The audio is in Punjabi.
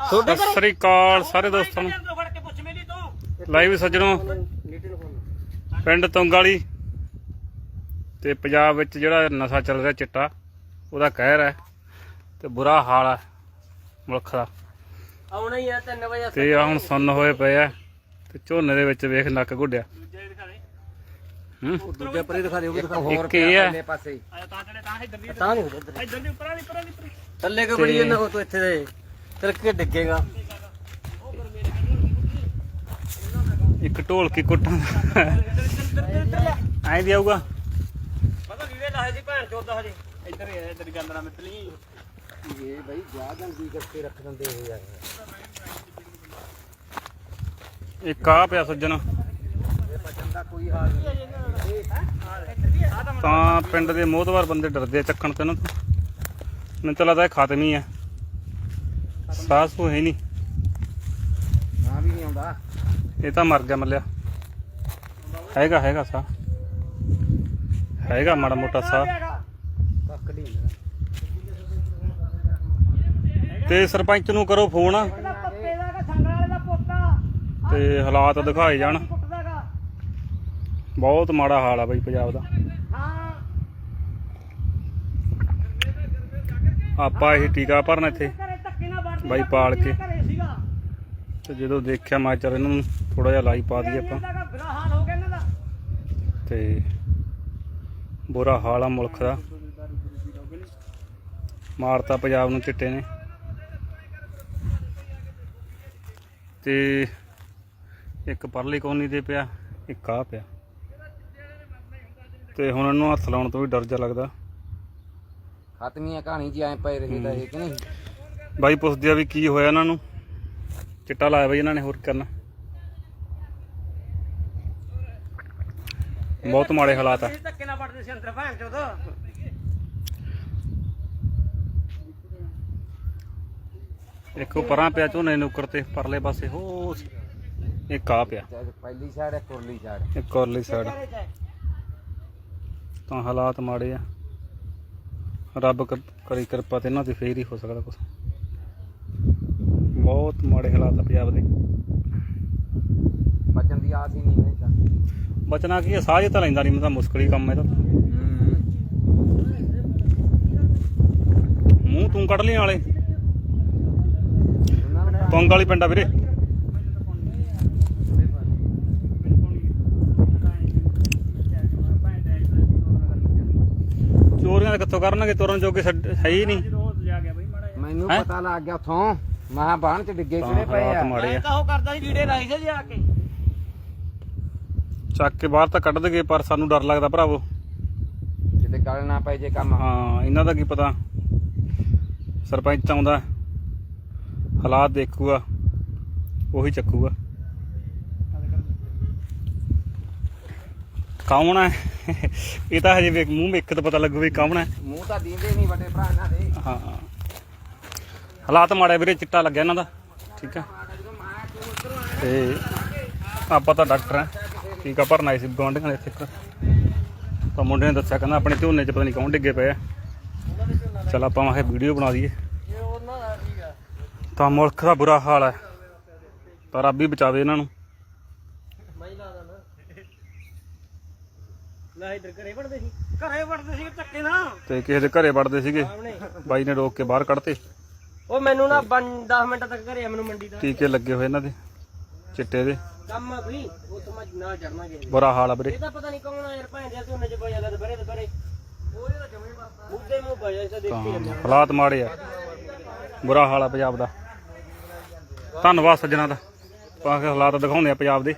ਸਤਿ ਸ੍ਰੀ ਅਕਾਲ ਸਾਰੇ ਦੋਸਤਾਂ ਨੂੰ। ਲਾਈਵ ਸੱਜਣੋ। ਪਿੰਡ ਤੁੰਗਾਲੀ ਤੇ ਪੰਜਾਬ ਵਿੱਚ ਜਿਹੜਾ ਨਸ਼ਾ ਚੱਲ ਰਿਹਾ ਚਿੱਟਾ ਉਹਦਾ ਕਹਿਰ ਹੈ ਤੇ ਬੁਰਾ ਹਾਲ ਹੈ ਮੁਲਕ ਦਾ। ਆਉਣਾ ਹੀ ਆ 3 ਵਜੇ ਤੇ ਆ ਹੁਣ ਸੁੰਨ ਹੋਏ ਪਏ ਆ ਤੇ ਝੋਨੇ ਦੇ ਵਿੱਚ ਵੇਖ ਨੱਕ ਗੁੱਡਿਆ ਦੂਜੇ ਦਿਖਾ ਦੇ ਹੂੰ? ਦੂਜੇ ਪਰੇ ਦਿਖਾ ਦੇ ਉਹ ਦਿਖਾ ਇੱਕ ਇਹ ਹੈ। ਪਾਸੇ ਆਇਆ ਤਾਂ ਤਾਂ ਇੱਧਰ ਦੀ ਤਾਂ ਨਹੀਂ ਇੱਧਰ ਇੱਧਰ ਦੀ ਉੱਪਰਾਂ ਦੀ ਉੱਪਰਾਂ ਦੀ ਉੱਪਰ ਥੱਲੇ ਕਿ ਬੜੀ ਇਹਨਾਂ ਤੂੰ ਇੱਥੇ ਦੇ? ਤਿਲਕ ਕੇ ਡਿੱਗੇਗਾ। ਇੱਕ ਢੋਲਕੀ ਕੁੱਟਾਂ ਐਂ ਦੀ ਆਊਗਾ। ਪਤਾ ਵੀਰੇ ਲਾਹੇ ਸੀ ਭੈਣ ਚੋਦਾ ਹਜੇ। ਇੱਧਰ ਹੀ ਹੈ ਤੇਰੀ ਗੱਲ ਨਾ ਮਿੱਤਲੀ ਇਹ ਬਈ ਜਾ ਜਲਦੀ ਕਰਕੇ ਰੱਖ ਦਿੰਦੇ ਹੋ ਯਾਰ ਇੱਕ ਆ ਪਿਆ ਸੱਜਣ। ਇਹ ਦਾ ਤਾਂ ਪਿੰਡ ਦੇ ਮੋਹਤਵਾਰ ਬੰਦੇ ਡਰਦੇ ਆ ਚੱਕਣ ਤੇ ਨਾ। ਮੈਨੂੰ ਤਾਂ ਲੱਗਦਾ ਇਹ ਖਤਮ ਹੀ ਆ। ਸਾਹ ਸੂ ਹੈ ਨਹੀਂ। ਨਾ ਵੀ ਨਹੀਂ ਆਉਂਦਾ। ਇਹ ਤਾਂ ਮਰ ਗਿਆ ਮੱਲਿਆ। ਹੈਗਾ ਹੈਗਾ ਸਾਹ। ਹੈਗਾ ਮਾੜਾ ਮੋਟਾ ਹੁੰਦਾ। ਤੇ ਸਰਪੰਚ ਨੂੰ ਕਰੋ ਫੋਨ। ਕਿ ਤੇ ਹਾਲਾਤ ਦਿਖਾਏ ਜਾਣ। ਬਹੁਤ ਮਾੜਾ ਹਾਲ ਆ ਬਈ ਪੰਜਾਬ ਦਾ। ਆਪਾਂ ਇਹ ਟੀਕਾ ਭਰਨ ਇੱਥੇ ਘਰੇ ਧੱਕੇ ਨਾਲ ਵੜਦੇ ਬਾਈ ਪਾਲ ਕੇ। ਤੇ ਜਦੋਂ ਦੇਖਿਆ ਮੈਂ ਚੱਲ ਇਹਨਾਂ ਥੋੜਾ ਜਿਹਾ ਲਾਈ ਪਾ ਦਈਏ ਆਪਾਂ। ਤੇ ਬੁਰਾ ਹਾਲ ਆ ਮੁਲਕ ਦਾ। ਮਾਰਤਾ ਪੰਜਾਬ ਨੂੰ ਚਿੱਟੇ ਨੇ। ਤੇ ਇੱਕ ਪਰਲੀ ਕੋਨੀ ਦੇ ਪਿਆ ਇੱਕ ਆ ਪਿਆ। ਤੇ ਹੁਣ ਇਹਨੂੰ ਹੱਥ ਲਾਉਣ ਤੋਂ ਵੀ ਡਰ ਜਾ ਲੱਗਦਾ। ਖਤਮੀਆਂ ਕਹਾਣੀ ਜੀ ਐ ਪਏ ਰਹੇ ਤਾਂ ਇਹ ਕਿ ਨਹੀਂ? ਬਾਈ ਪੁੱਛਦੇ ਆ ਵੀ ਕੀ ਹੋਇਆ ਇਹਨਾਂ ਨੂੰ? ਚਿੱਟਾ ਲਾਇਆ ਬਈ ਇਹਨਾਂ ਨੇ ਹੋਰ ਕੀ ਕਰਨਾ? ਬਹੁਤ ਮਾੜੇ ਹਾਲਾਤ ਆ। ਇਹ ਧੱਕੇ ਨਾਲ ਵੜਦੇ ਸੀ ਅੰਦਰ ਭੈਣ ਚੋਦਾ। ਇੱਕੋ ਪਰਾਂ ਪਿਆ ਝੋਨੇ ਨੁੱਕਰ ਤੇ ਪਰਲੇ ਪਾਸੇ ਹੋ ਇੱਕ ਆ ਪਿਆ। ਪਹਿਲੀ ਸਾਈਡ ਹੈ ਕੁਰਲੀ ਸਾਈਡ ਇੱਕ ਔਰਲੀ ਸਾਈਡ ਤਾਂ ਹਾਲਾਤ ਮਾੜੇ ਆ। ਰੱਬ ਕ- ਕਰੀ ਕਿਰਪਾ ਤੇ ਇਹਨਾਂ ਤੇ ਫੇਰ ਹੀ ਹੋ ਸਕਦਾ ਕੁਝ ਬਹੁਤ ਮਾੜੇ ਹਾਲਾਤ ਆ ਪੰਜਾਬ ਦੇ। ਬਚਨ ਦੀ ਆਸ ਹੀ ਨਹੀਂ ਨਹੀਂ ਤਾਂ। ਬਚਣਾ ਕੀ ਆ ਸਾਹ ਜਿਹਾ ਤਾਂ ਲੈਂਦਾ ਨਹੀਂ ਮੈਂ ਤਾਂ ਮੁਸ਼ਕਲ ਹੀ ਕੰਮ ਹੈ ਤਾਂ ਮੂੰਹ ਤੂੰ ਕੱਢ ਲਈ ਨਾਲੇ। ਤੁੰਗ ਵਾਲੀ ਪਿੰਡਾ ਵੀਰੇ। ਚੋਰੀਆਂ ਕਿੱਥੋਂ ਕਰਨਗੇ ਤੁਰਨ ਜੋਗੇ ਹੈ ਹੀ ਨਹੀਂ। ਜਾ ਮੈਨੂੰ ਹੈਂ? ਪਤਾ ਲੱਗ ਗਿਆ ਉਥੋਂ। ਮਹਾ ਬਾਣ ਚ ਡਿੱਗੇ ਕਿਹੜੇ ਪਏ ਹਾਲਾਤ ਆ। ਮਾੜੇ ਮੈਂ ਆ ਤਾਂ ਉਹ ਕਰਦਾ ਸੀ ਵੀਡੀਓ ਲਾਈ ਸੀ ਜਾ ਕੇ। ਚੱਕ ਕੇ ਬਾਹਰ ਤਾਂ ਕੱਢ ਦਗੇ ਪਰ ਸਾਨੂੰ ਡਰ ਲੱਗਦਾ ਭਰਾਵੋ। ਕਿਤੇ ਗੱਲ ਨਾ ਪਏ ਜੇ ਕੰਮ। ਹਾਂ ਇਹਨਾਂ ਦਾ ਕੀ ਪਤਾ? ਸਰਪੰਚ ਆਉਂਦਾ ਹਾਲਾਤ ਦੇਖੂਗਾ ਉਹੀ ਚੱਕੂਗਾ। ਕੌਣ ਹੈ ਇਹ ਤਾਂ ਹਜੇ ਵੇਖ ਮੂੰਹ ਵੇਖ ਕੇ ਤਾਂ ਪਤਾ ਲੱਗੂ ਵੀ ਕੌਣ ਹੈ ਮੂੰਹ ਤਾਂ ਦੀਂਦੇ ਨਹੀਂ ਵੱਡੇ ਭਰਾ ਇਹਨਾਂ ਦੇ। ਹਾਂ। ਹਾਲਾਤ ਮਾੜੇ ਵੀਰੇ ਚਿੱਟਾ ਲੱਗਿਆ ਇਹਨਾਂ ਦਾ। ਠੀਕ ਹੈ ਤੇ ਆਪਾਂ ਤਾਂ ਡਾਕਟਰ ਆ। ਟੀਕਾ ਭਰਨ ਸੀ ਗਵਾਂਢੀਆਂ ਦੇ ਇੱਥੇ ਤਾਂ ਮੁੰਡੇ ਨੇ ਦੱਸਿਆ ਕਹਿੰਦਾ ਆਪਣੇ ਝੋਨੇ 'ਚ ਪਤਾ ਨਹੀਂ ਕੌਣ ਡਿੱਗੇ ਪਏ ਆ। ਚਲ ਆਪਾਂ ਮੈਂ ਵੀਡੀਓ ਬਣਾ ਦਈਏ। ਤਾਂ ਮੁਲਕ ਦਾ ਬੁਰਾ ਹਾਲ ਹੈ ਤਾਂ ਰੱਬ ਹੀ ਬਚਾਵੇ ਇਹਨਾਂ ਨੂੰ। ਮੈਂ ਲਾ ਦਾਂ ਲੈ ਇਧਰ ਘਰੇ ਵੜਦੇ ਸੀ। ਘਰੇ ਵੜਦੇ ਸੀ ਧੱਕੇ ਨਾਲ ਤੇ ਕਿਸੇ ਦੇ ਘਰੇ ਵੜਦੇ ਸੀਗੇ। ਬਾਈ ਨੇ ਰੋਕ ਕੇ ਬਾਹਰ ਕੱਢਤੇ। ਉਹ ਮੈਨੂੰ ਨਾ 10 ਮਿੰਟ ਤੱਕ ਘਰੇ ਆ ਮੈਨੂੰ ਮੰਡੀ ਦਾ। ਟੀਕੇ ਲੱਗੇ ਹੋਏ ਇਹਨਾਂ ਦੇ ਚਿੱਟੇ ਦੇ। ਕੰਮ ਆ ਵੀ ਉਹ ਤੋਂ ਮੈਂ ਚੜਨਾ ਗਿਆ ਬੁਰਾ ਹਾਲ ਆ ਵੀਰੇ। ਇਹ ਤਾਂ ਪਤਾ ਨਹੀਂ ਕੌਣ ਆ ਯਾਰ ਭੈਣ ਦੇ ਝੋਨੇ ਚ ਪਾ ਜਾਂਦਾ ਦੁਪਹਿਰੇ ਦੁਪਹਿਰੇ। ਉਹਦੇ ਤਾਂ ਜਮੇ ਬਾਪਾ ਮੁੱਦੇ ਮੂੰਹ ਪਾ ਜਾਂਦਾ ਤਾਂ ਦੇਖੀ ਜਾਂਦੇ ਹਾਲਾਤ ਮਾੜੇ ਆ। ਬੁਰਾ ਹਾਲ ਆ ਪੰਜਾਬ ਦਾ। ਧੰਨਵਾਦ ਸੱਜਣਾ ਦਾ। ਤਾਂ ਕਿ ਹਾਲਾਤ ਦਿਖਾਉਂਦੇ ਆ ਪੰਜਾਬ ਦੇ।